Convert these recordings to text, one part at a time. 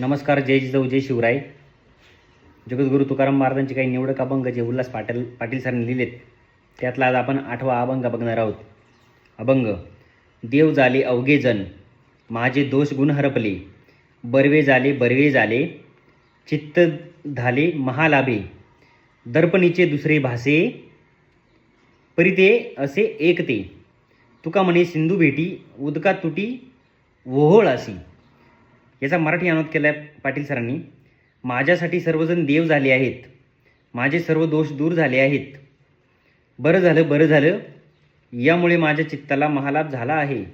नमस्कार जय जिजाऊ जय शिवराय. जगद्गुरू तुकाराम महाराजांचे काही निवडक अभंग जे उल्हास पाटील पाटील सरांनी लिहिलेत त्यातला आज आपण आठवा अभंग बघणार आहोत. अभंग देव झाले अवघे जण माझे दोष गुण हरपले. बरवे झाले बरवे झाले चित्त झाले महालाभे. दर्पणीचे दुसरे भासे परिते असे एकते. तुका म्हणे सिंधू भेटी उदका तुटी ओहोळ असी. याचा मराठी अनुवाद केला आहे पाटील सरांनी. माझ्यासाठी सर्वजण देव झाले आहेत. माझे सर्व दोष दूर झाले आहेत. बरं झालं बरं झालं. यामुळे माझ्या चित्ताला महालाभ झाला आहे.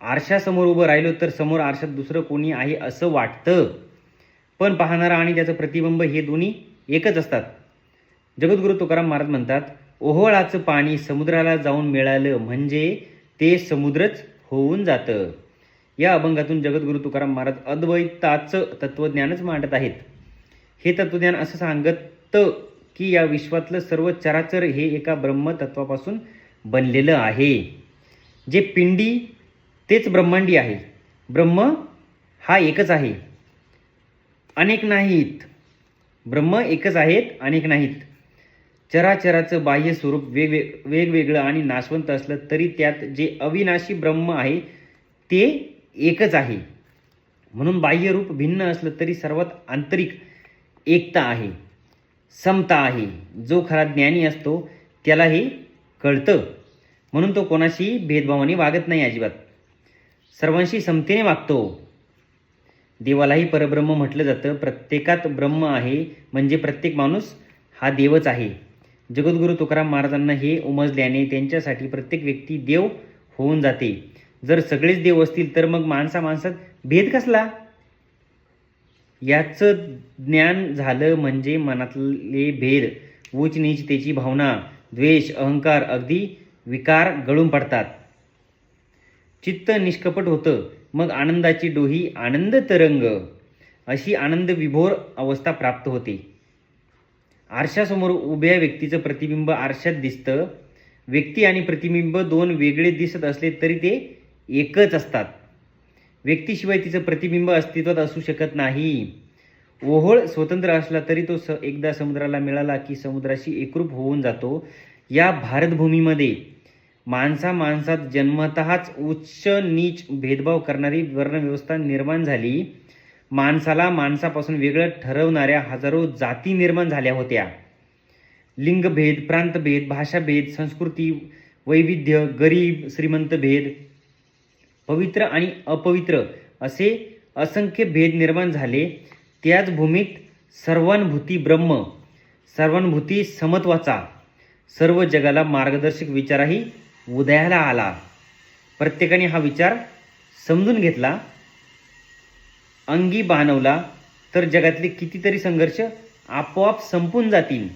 आरशासमोर उभं राहिलो तर समोर आरशात दुसरं कोणी आहे असं वाटतं. पण पाहणारा आणि त्याचं प्रतिबिंब हे दोन्ही एकच असतात. जगद्गुरू तुकाराम महाराज म्हणतात ओहोळाचं पाणी समुद्राला जाऊन मिळालं म्हणजे ते समुद्रच होऊन जातं. या अभंगातून जगद्गुरू तुकाराम महाराज अद्वैताचं तत्त्वज्ञानच मांडत आहेत. हे तत्त्वज्ञान असं सांगत की या विश्वातलं सर्व चराचर हे एका ब्रह्मतत्वापासून बनलेलं आहे. जे पिंडी तेच ब्रह्मांडी आहे. ब्रह्म हा एकच आहे. अनेक नाहीत. ब्रह्म एकच आहेत अनेक नाहीत. चराचराचं बाह्य स्वरूप वेगवेग वेगवेगळं आणि नाशवंत असलं तरी त्यात जे अविनाशी ब्रह्म आहे ते एकच आहे. म्हणून बाह्यरूप भिन्न असलं तरी सर्वात आंतरिक एकता आहे. समता आहे. जो खरा ज्ञानी असतो त्याला हे कळतं. म्हणून तो कोणाशी भेदभावाने वागत नाही अजिबात. सर्वांशी समतेने वागतो. देवालाही परब्रह्म म्हटलं जातं. प्रत्येकात ब्रह्म आहे म्हणजे प्रत्येक माणूस हा देवच आहे. जगद्गुरू तुकाराम महाराजांना हे उमजल्याने त्यांच्यासाठी प्रत्येक व्यक्ती देव होऊन जाते. जर सगळेच देव असतील तर मग माणसा माणसात भेद कसला? याचं ज्ञान झालं म्हणजे मनातले भेद उच नीचतेची भावना द्वेष अहंकार अगदी विकार गळून पडतात. चित्त निष्कपट होतं मग आनंदाची डोही आनंद तरंग अशी आनंद विभोर अवस्था प्राप्त होते. आरशासमोर उभ्या व्यक्तीचं प्रतिबिंब आरशात दिसतं. व्यक्ती आणि प्रतिबिंब दोन वेगळे दिसत असले तरी ते एकच असतात. व्यक्तीशिवाय तिचं प्रतिबिंब अस्तित्वात असू शकत नाही. ओहोळ स्वतंत्र असला तरी तो स एकदा समुद्राला मिळाला की समुद्राशी एकरूप होऊन जातो. या भारतभूमीमध्ये माणसा माणसात जन्मतःच उच्च नीच भेदभाव करणारी वर्णव्यवस्था निर्माण झाली. माणसाला माणसापासून वेगळं ठरवणाऱ्या हजारो जाती निर्माण झाल्या होत्या. लिंगभेद प्रांतभेद भाषाभेद संस्कृती वैविध्य गरीब श्रीमंत भेद पवित्र आणि अपवित्र असे असंख्य भेद निर्माण झाले. त्याच भूमीत सर्वानुभूती ब्रह्म सर्वानुभूती समत्वाचा सर्व जगाला मार्गदर्शक विचारही उदयाला आला. प्रत्येकाने हा विचार समजून घेतला अंगी बाणवला तर जगातले कितीतरी संघर्ष आपोआप संपून जातील.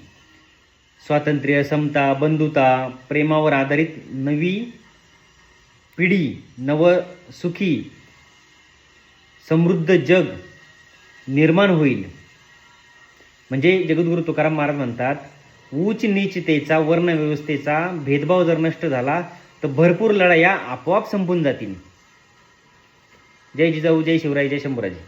स्वातंत्र्य समता बंधुता प्रेमावर आधारित नवी पिढी नव सुखी समृद्ध जग निर्माण होईल. म्हणजे जगद्गुरू तुकाराम महाराज म्हणतात उच्च नीचतेचा वर्णव्यवस्थेचा भेदभाव जर नष्ट झाला तर भरपूर लढाया आपोआप संपून जातील. जय जिजाऊ जय शिवराय जय शंभूराजी.